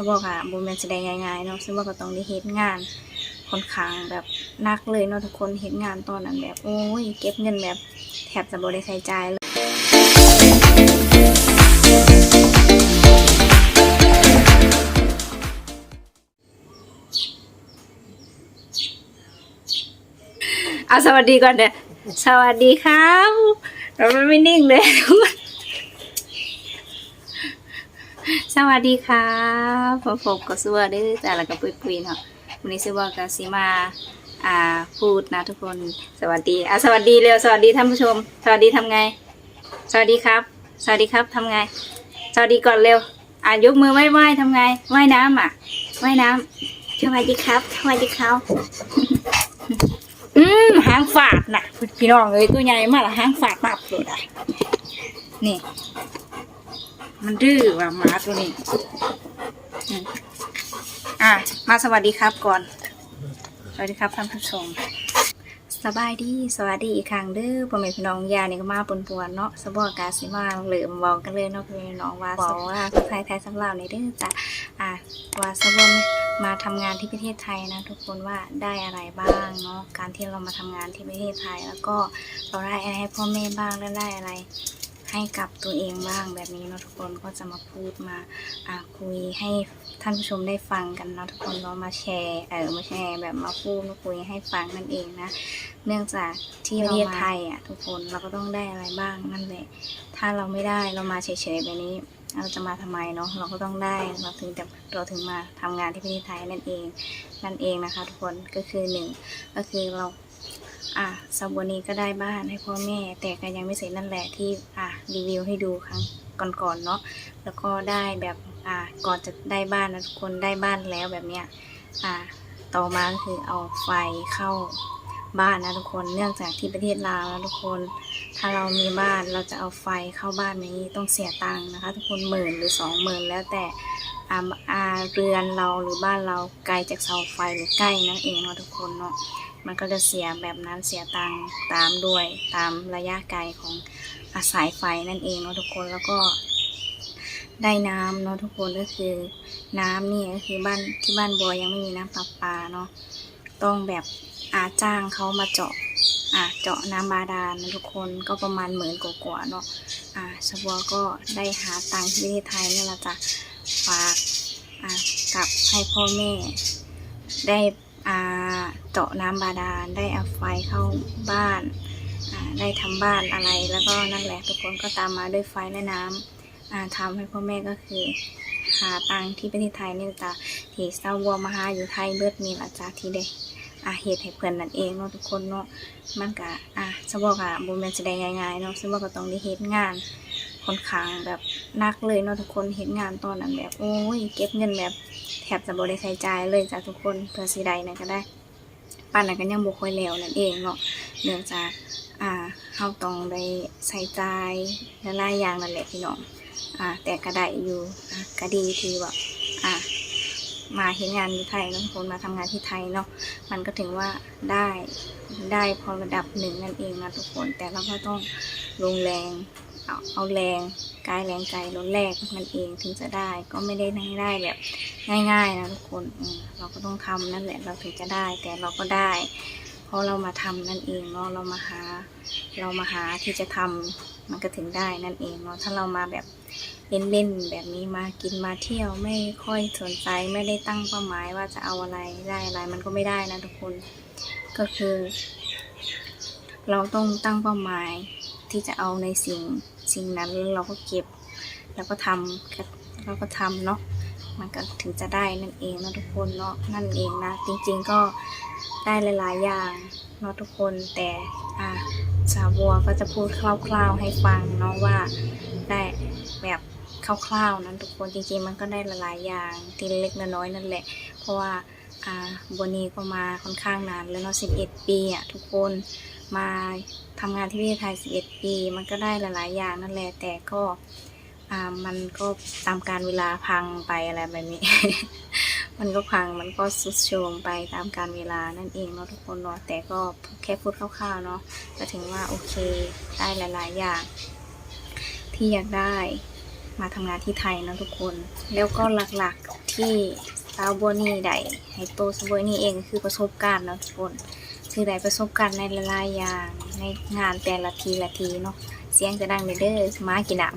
สบอกอะบ่แม่นสิได้ง่ายๆเนาะสบอกก็ต้องได้เฮ็ดงานค่อนข้างแบบนักเลยเนาะทุกคนเฮ็ดงานตอนนั้นแบบโอ้ยเก็บเงินแบบแทบจะบ่ได้ใช้จ่ายเลยเอาสวัสดีก่อนเด้อสวัสดีครับเราไม่นิ่งเลย สวัสดีครับผมผมก็ซัวได้แต่ละกับปุยปุยๆเนาะวันนี้ซัวกับซีมาอ่าพูดนะทุกคนสวัสดีอะสวัสดีเร็วสวัสดีท่านผู้ชม สวัสดีทำไง สวัสดีครับ สวัสดีครับทำไง สวัสดีก่อนเร็ว อะยกมือไหว้ไหว้ทำไงไหว้น้ำอะไหว้น้ำสวัสดีครับสวัสดีครับอืมหางฝาดน่ะพี่น้องเอ้ยตัวใหญ่มากละหางฝาดมากเลยอะนี่ มันดื้อว่ะหมาตัวนี้ อะ มาสวัสดีครับก่อน สวัสดีครับท่านผู้ชม สบายดีสวัสดีอีกครั้งเด้อพ่อแม่พี่น้องยานี่ก็มาปนปวนเนาะสบอกาสิมาเหลือมเวากันเลยเนาะพ่อแม่พี่น้องว่าสบว่าคนไทยไทยสำหรับในเด้อจ้ะอะว่าสบอมาทำงานที่ประเทศไทยนะทุกคนว่าได้อะไรบ้างเนาะการที่เรามาทำงานที่ประเทศไทย แล้วก็เราได้อะไรให้พ่อแม่บ้างและได้อะไร ให้กับตัวเองบ้างแบบนี้เนาะทุกคนก็จะมาพูดมาคุยให้ท่านผู้ชมได้ฟังกันเนาะทุกคนเรามาแชร์เออมาแชร์แบบมาพูดมาคุยให้ฟังนั่นเองนะ เนื่องจากที่ประเทศไทยอะทุกคนเราก็ต้องได้อะไรบ้างนั่นแหละถ้าเราไม่ได้เรามาเฉยๆแบบนี้เราจะมาทำไมเนาะเราก็ต้องได้เราถึงจะเราถึงมาทำงานที่ประเทศไทยนั่นเองนั่นเองนะคะ ทุกคนก็คือหนึ่งก็คือเรา อะสำหรับวันนี้ก็ได้บ้านให้พ่อแม่ แต่ก็ยังไม่เสร็จนั่นแหละที่อะรีวิวให้ดูครั้งก่อนๆเนาะแล้วก็ได้แบบอะก่อนจะได้บ้านนะทุกคนได้บ้านแล้วแบบเนี้ยอะต่อมาก็คือเอาไฟเข้าบ้านนะทุกคนเนื่องจากที่ประเทศลาวนะทุกคน ถ้าเรามีบ้านเราจะเอาไฟเข้าบ้านนี้ต้องเสียตังค์นะคะ ทุกคนหมื่นหรือสองหมื่นแล้วแต่อ่าอ่าเรือนเราหรือบ้านเราไกลจากเสาไฟหรือใกล้นั่นเองเนาะทุกคนเนาะ มันก็จะเสียแบบนั้นเสียตังตามด้วยตามระยะไกลของอาสายไฟนั่นเองเนาะทุกคนแล้วก็ได้น้ำเนาะทุกคนก็คือน้ำนี่ก็คือบ้านที่บ้านบัวยังไม่มีน้ำประปาเนาะต้องแบบอาจ้างเขามาเจาะอ่าเจาะน้ำบาดาลนะทุกคนก็ประมาณหมื่นกว่าๆเนาะอ่าชบัวก็ได้หาตังค์ที่ประเทศไทยนี่แหละจ้ะฝากอ่ากับให้พ่อแม่ได้ เจาะน้ำบาดาลได้เอาไฟเข้าบ้าน ได้ทำบ้านอะไรแล้วก็นั่นแหละทุกคนก็ตามมาด้วยไฟและน้ำอ่าทำให้พ่อแม่ก็คือหาตังค์ที่ประเทศไทยนี่จ้ะที่เศร้าวัวมาหาอยู่ไทยเบิดนี่แหละจ้ะที่ได้อาเหตุให้เพื่อนนั่นเองเนาะทุกคนเนาะมันก็อะสบอกอะบ่แม่นสิได้ง่ายๆเนาะสบอกก็ต้องได้เฮ็ดงานค่อนข้างแบบนักเลยเนาะทุกคนเฮ็ดงานตอนนั้นแบบโอ้ยเก็บเงินแบบ แทบจะบริใช้จ่ายเลยจ้ะทุกคนเพื่อสีใดนะก็ได้ปั้นนั้นก็ยังบุคอยแล้วนั่นเองเนาะเนื่องจากอ่าเฮาต้องได้ใช้จ่ายหลายอย่างนั่นแหละพี่น้องอ่าแต่ก็ได้อยู่ก็ดีที่แบบอ่ามาเห็นงานอยู่ไทยนาะทุกคนมาทำงานที่ไทยเนาะมันก็ถึงว่าได้ได้พอระดับหนึ่งนั่นเองนะทุกคนแต่เราก็ต้องลงแรง เอาเอาแรงกายแรงใจลดแรกนั่นเองถึงจะได้ก็ไม่ได้ได้แบบง่ายๆนะทุกคนเราก็ต้องทำนั่นแหละเราถึงจะได้ แต่เราก็ได้ เพราะเรามาทำนั่นเองเนาะเรามาหา เรามาหาที่จะทำมันก็ถึงได้นั่นเองเนาะถ้าเรามาแบบเล่นๆแบบนี้มากินมาเที่ยวไม่ค่อยสนใจไม่ได้ตั้งเป้าหมายว่าจะเอาอะไรได้อะไรมันก็ไม่ได้นะทุกคนก็คือ เราต้องตั้งเป้าหมายที่จะเอาในสิ่ง สิ่งนั้นเราก็เก็บ แล้วก็ทำแล้วก็ทำเนาะมันก็ถึงจะได้นั่นเองนะทุกคนเนาะนั่นเองนะ จริงๆก็ได้หลายๆอย่างเนาะทุกคนแต่อ่าสาวบัวก็จะพูดคร่าวๆให้ฟังเนาะว่าได้แบบคร่าวๆนั้นทุกคนจริงๆมันก็ได้หลายๆอย่างทีเล็กน้อยนั่นแหละ เพราะว่าอ่าบัวนี้ก็มาค่อนข้างนานแล้วเนาะ11 ปีอะทุกคน มาทำงานที่ประเทศไทย 11 ปี มันก็ได้หลายๆ อย่างนั่นแหละ แต่ก็มันก็ตามการเวลาพังไปอะไรแบบนี้ มันก็พัง มันก็สุดโทมไปตามการเวลานั่นเองเนาะทุกคนเนาะ แต่ก็แค่พูดคร่าวๆเนาะก็ถึงว่าโอเค ได้หลาย ๆ อย่าง ที่อยากได้มาทำงานที่ไทยนะทุกคน แล้วก็หลักๆที่สาวบัวนี่ได้ให้โตสาวบัวนี่เองคือประสบการณ์นะทุกคน คือได้ประสบการณ์ในหลายๆอย่าง ในงานแต่ละทีละทีเนาะเสียงจะดังเด้อเด้อมากินน้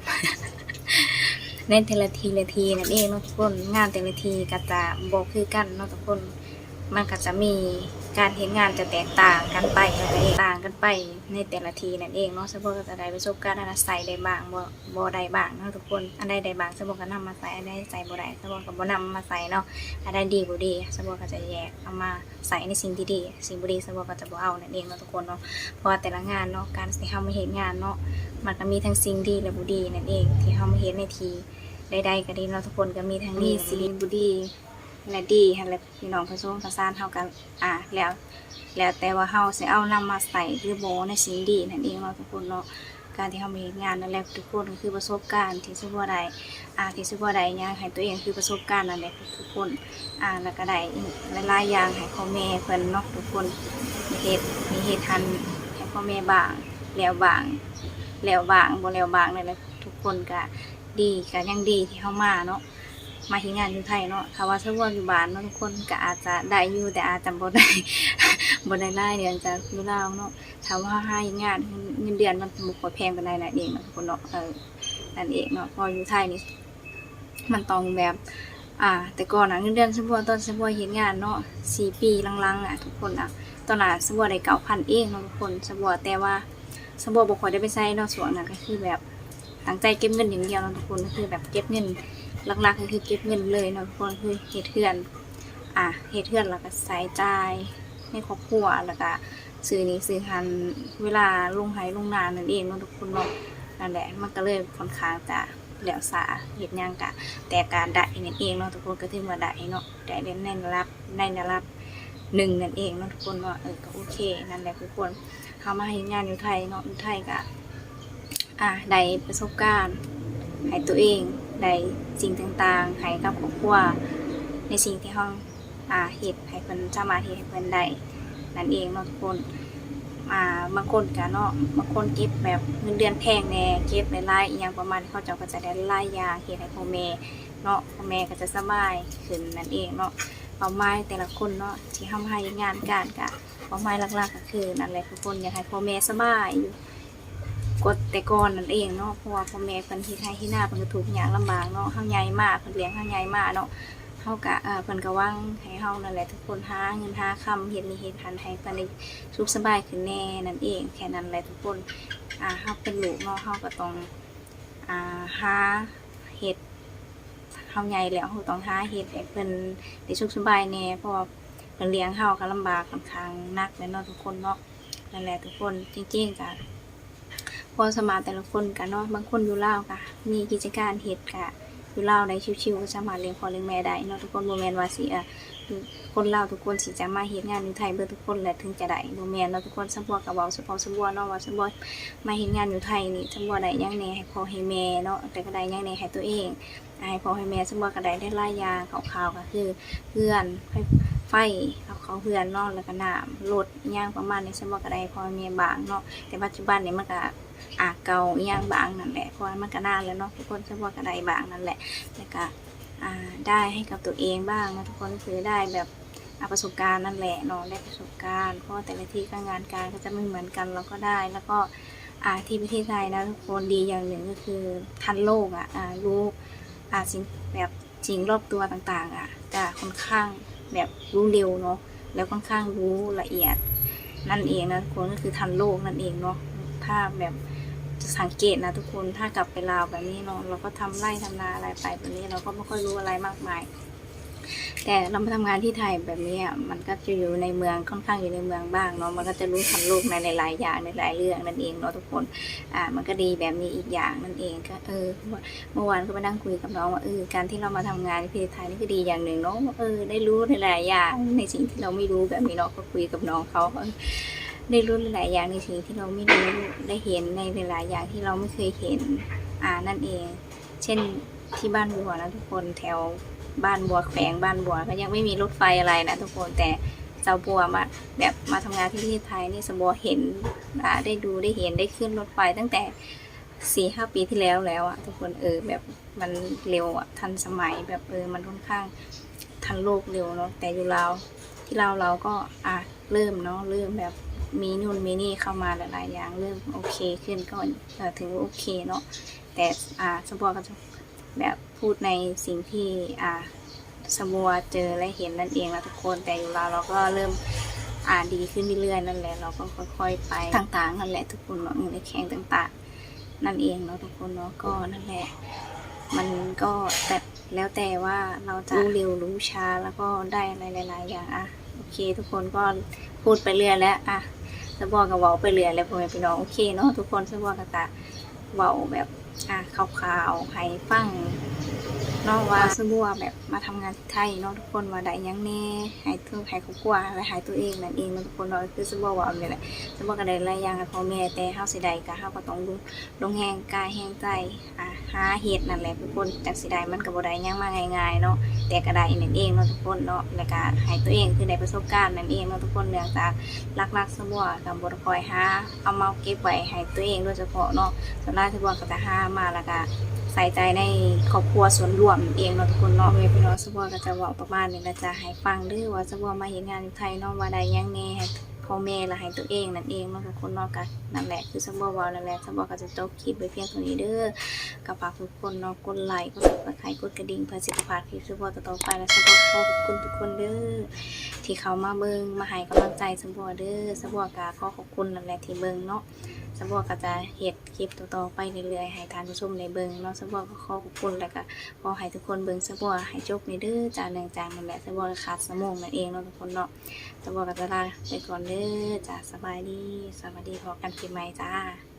ำในแต่ละทีละทีนั่นเองเนาะทุกคนงานแต่ละทีก็จะบอกคือกันเนาะทุกคน มันก็จะมี การเห็นงานจะแตกต่างกันไปก็จะต่างกันไปในแต่ละทีนั่นเองเนาะสมบูรก็จะได้ประสบการณ์อันใส่ได้บ้างบ่บ่ได้บ้างเนาะทุกคนอันใดได้บ้างสมบูรก็นำมาใส่อันใดใส่บ่ได้สมบูรก็บ่นำมาใส่เนาะอันใดดีบ่ดีสมบูรก็จะแยกเอามาใส่ในสิ่งที่ดี สิ่งบ่ดีสมบูรก็จะบ่เอานั่นเองเนาะทุกคนเนาะเพราะแต่ละงานเนาะการที่เฮามาเห็นงานเนาะมันก็มีทั้งสิ่งดีและบ่ดีนั่นเอง ที่เฮามาเห็นในทีใดๆก็ดีเนาะทุกคนก็มีทั้งดีสีบุดี และดีหั่นและพี่น้องผสมผสานเฮากันอ่าแล้ว แล้วแต่ว่าเฮาสิเอานำมาใส่หรือบ่ในสิ่งดีนั่นเองเนาะทุกคนเนาะการที่เฮามีงานนั่นแหละทุกคนก็คือประสบการณ์ที่สุบ่ได้อ่าที่สุบ่ได้หยังให้ตัวเองคือประสบการณ์นั่นแหละทุกคนอ่าแล้วก็ได้หลายๆอย่างให้พ่อแม่เพิ่นเนาะทุกคนมีเฮ็ดมีเฮ็ดทันให้พ่อแม่บ้าง แล้วบ้างแล้วบ้างบ่แล้วบ้างนั่นแหละทุกคนก็ดีก็ยังดีที่เข้ามาเนาะ มาที่งานอยู่ไทยเนาะถ้าว่าสมมุติอยู่บ้านเนาะทุกคนก็อาจจะได้อยู่แต่อาจจะบ่ได้บ่ได้รายเดือนจากอยู่ลาวเนาะถ้าว่าให้งานเงินเดือนมันบ่ค่อยแพงปานใดนั่นเองเนาะทุกคนเนาะเออนั่นเองเนาะพออยู่ไทยนี่มันต้องแบบอ่าแต่ก่อนน่ะเงินเดือนสมมุติตอนสมมุติเฮ็ดงานเนาะ4ปีลังๆอะทุกคนอะตอนนั้นสมมุติได้9,000เองเนาะทุกคนสมมุติแต่ว่าสมมุติบ่ค่อได้ไปใช้เนาะส่วนนั้นก็คือแบบ ตั้งใจเก็บเงินอย่างเดียวเนาะทุกคนก็คือแบบเก็บเงินหลักๆก็คือเก็บเงินเลยเนาะทุกคนคือเฮ็ดเทือนอะเฮ็ดเทือนแล้วก็ใส่จ่ายในครอบครัวแล้วก็ซื้อนี้ซื้อหันเวลาลงไห้ลงนานนั่นเองเนาะทุกคนเนาะนั่นแหละมันก็เลยค่อนข้างจะแหล้วสาเฮ็ดหยังกะ แต่การได้นั่นเองเนาะทุกคนก็ถือว่าได้เนาะได้เล่นในระดับในรับหนึ่งนั่นเองเนาะทุกคนเนาะเออก็โอเคนั่นแหละทุกคนเข้ามาเฮ็ดงานอยู่ไทยเนาะอยู่ไทยก็ อ่าได้ประสบการณ์ให้ตัวเองได้สิ่งต่างๆให้กับครอบครัวในสิ่งที่เราอ่าเฮ็ดให้เพิ่นสามารถเฮ็ดให้เพิ่นได้นั่นเองเนาะทุกคนอ่าบางคนก็เนาะบางคนเก็บแบบเงินเดือนแพงแน่เก็บหลายๆอีหยังประมาณเขาเจ้าก็จะได้หลายอย่างเฮ็ดให้พ่อแม่เนาะพ่อแม่ก็จะสบายขึ้นนั่นเองเนาะเป้าหมายแต่ละคนเนาะที่ทำให้งานการก็เป้าหมายหลักๆก็คือนั่นแหละทุกคนอยากให้พ่อแม่สบายอยู่ กดแต่ก่อนนั่นเองเนาะเพราะว่าพ่อแม่เพิ่นที่ไทยที่หน้าเพิ่นก็ถูกข์ยากลำบากเนาะเฮาใหญ่มากเพิ่นเลี้ยงเฮาใหญ่มากเนาะเฮาก็เอ่อเพิ่นก็หวังให้เฮานั่นแหละทุกคนหาเงินหาคำเฮ็ดนี่เฮ็ดหันให้เพิ่นได้สุขสบายขึ้นแน่นั่นเองแค่นั้นแหละทุกคนอ่าเฮาเป็นลูกเนาะเฮาก็ต้องอ่าหาเฮ็ดเฮาใหญ่แล้วเฮาต้องหาเฮ็ดให้เพิ่นได้สุขสบายแน่เพราะว่าเพิ่นเลี้ยงเฮาก็ลำบากค่อนข้างหนักเลยเนาะทุกคนเนาะนั่นแหละทุกคนจริงๆก็ พอสมาแต่ละคนกันเนาะบางคนอยู่ลาวกะมีกิจการเฮ็ดกะอยู่ลาวได้ชิวๆก็สามารถเลี้ยงพ่อเลี้ยงแม่ได้เนาะทุกคนบ่แม่นว่าสิเอ่อคนลาวทุกคนสิจะมาเฮ็ดงานอยู่ไทยเบิดทุกคนแหละถึงจะได้บ่แม่นเนาะทุกคนสมบัวก็เว้าเฉพาะสมบัวเนาะว่าสมบัวมาเฮ็ดงานอยู่ไทยนี่สมบัวได้หยังแหน่ให้พ่อให้แม่เนาะแต่ก็ได้หยังแหน่ให้ตัวเองให้พ่อให้แม่สมบัวก็ได้ได้หลายอย่างคร่าวๆก็คือเพื่อนไฟไฟเขาเขาเพื่อนเนาะแล้วก็น้ำรถอิหยังประมาณนี้สมบัวก็ได้พ่อแม่บางเนาะแต่ปัจจุบันนี่มันก็ อาเก่าอหย่างบางนั่นแหละเพราะมันก็นานแล้วเนาะทุกคนจะว่าก็ไดบางนั่นแหละแล้วก็ได้ให้กับตัวเองบ้างนะทุกคนคือได้แบบอาประสบการณ์นั่นแหละเนาะได้ประสบการณ์เพราะแต่ละที่การงานการก็จะไม่เหมือนกันเราก็ได้ แล้วก็อาที่ประเทศไทยนะทุกคนดีอย่างหนึ่งก็คือทันโลกอะอ่ารู้อาสิ่งแบบสิ่งรอบตัวต่างๆอะจะค่อนข้างแบบรู้เร็วเนาะแล้วค่อนข้างรู้ละเอียดนั่นเองนะทุกคนก็คือทันโลกนั่นเองเนาะถ้าแบบ สังเกตนะทุกคนถ้ากลับไปลาวแบบนี้เนาะเราก็ทำไร่ทำนาอะไรไปแบบนี้เราก็ไม่ค่อยรู้อะไรมากมาย แต่เรามาทำงานที่ไทยแบบนี้มันก็จะอยู่ในเมืองค่อนข้างอยู่ในเมืองบ้างเนาะมันก็จะรู้ทันโลกในหลายๆอย่างในหลายเรื่องนั่นเองเนาะทุกคนอ่ามันก็ดีแบบนี้อีกอย่างนั่นเองก็เออเมื่อวานก็ไปนั่งคุยกับน้องว่าเออการที่เรามาทำงานที่ประเทศไทยนี่ก็ดีอย่างหนึ่งเนาะเออได้รู้ในหลายอย่างในสิ่งที่เราไม่รู้แบบนี้เนาะก็คุยกับน้องเขา ได้รู้หลายอย่างในสิ่งที่เราไม่รู้ได้เห็นในหลายๆอย่างที่เราไม่เคยเห็นอ่านั่นเอง เช่นที่บ้านบัวนะทุกคนแถวบ้านบัวแขวงบ้านบัวก็ยังไม่มีรถไฟอะไรนะทุกคนแต่เจ้าบัวมาแบบมาทำงานที่ประเทศไทยนี่สมบัวเห็นได้ดูได้เห็นได้ขึ้นรถไฟตั้งแต่สี่ห้าปีที่แล้วแล้วอะทุกคนเออแบบมันเร็วอะทันสมัยแบบเออมันค่อนข้างทันโลกเร็วเนาะแต่อยู่ลาที่ลาเราก็อะเริ่มเนาะเริ่มแบบ มีนู่นมีนี่เข้ามาหลายๆอย่างเริ่มโอเคขึ้นก็ถือโอเคเนาะแต่อ่าสมบัวก็จะแบบพูดในสิ่งที่อ่าสมบัวเจอและเห็นนั่นเองนะทุกคนแต่อยู่ลาวเราก็เริ่มอ่าดีขึ้นเรื่อยๆนั่นแหละเราก็ค่อยๆไปต่างๆนั่นแหละทุกคนเนาะในแข่งต่างๆ นั่นเองเนาะทุกคนเนาะก็นั่นแหละ มันก็แต่แล้วแต่ว่าเราจะรู้เร็วรู้ช้าแล้วก็ได้อะไรหลายๆอย่างอะโอเค ทุกคนก็พูดไปเรื่อยแล้วอะ สะบอกกับเว้าไปเรื่อยแล้วพ่อแม่พี่น้องโอเคเนาะทุกคนสะบอกกับตาเว้าแบบ อะคร่าวๆให้ฟังเนาะว่าสะบัวแบบมาทำงานที่ไทยเนาะทุกคนว่าได้หยังแน่ให้ตัวให้ครอบครัวและให้ตัวเองนั่นเองเนาะทุกคนเนาะคือสะบอกว่าเอาเนี่ยแหละสะบอกก็ได้หลายอย่างให้พ่อแม่แต่เฮาสิได้ก็เฮาก็ต้องลงลงแฮงกายแฮงใจอะหาเฮ็ดนั่นแหละทุกคนจากสิได้มันก็บ่ได้หยังมาง่ายๆเนาะแต่ก็ได้นั่นเองเนาะทุกคนเนาะแล้วก็ให้ตัวเองคือได้ประสบการณ์นั่นเองเนาะทุกคนเนื่องจากรักๆสะบัวก็บ่ได้คอยหาเอามาเก็บไว้ให้ตัวเองโดยเฉพาะเนาะส่วนหลายสะบัวก็จะหามาแล้วก็ใส่ใจในครอบครัวส่วนรวมเองเนาะทุกคนเนาะเวพี่น้องสบัวก็จะว่าประมาณนี้นะจ๊ะให้ฟังด้อว่าสบัวมาเห็นงานอยู่ไทยเนาะว่าได้ยังแหน่ให้พ่อแม่และให้ตัวเองนั่นเองเนาะทุกคนเนาะกันนั่นแหละคือสบัวเว่านั่นแหละสบัวก็จะจบคลิปไปเพียงเท่านี้เด้อก็ฝากทุกคนเนาะกดไลค์กดซับสไครกดกระดิ่งเพื่อสิทธิภาพคลิปสบัวต่อไปและสบัวขอขอบคุณทุกคนเด้อที่เขามาเบิ่งมาให้กำลังใจสบัวเด้อสบัวก็ขอขอบคุณนั่นแหละที่เบิ่งเนาะ สบัวก็จะเห็ดคลิปต่อๆไปเรื่อยๆให้ทานผู้ชมในเบิงเนาะสบัวก็ขอขอบคุณแล้วก็ขอให้ทุกคนเบิงสบัวให้จบในเด้อจานหนึ่งจากมันแหละสบัวก็ขาดสมองนั่นเองเนาะทุกคนเนาะสบัวก็จะลาไปก่อนเด้อจ้าสบายดีสวัสดีพอกันคลิปใหม่จ้า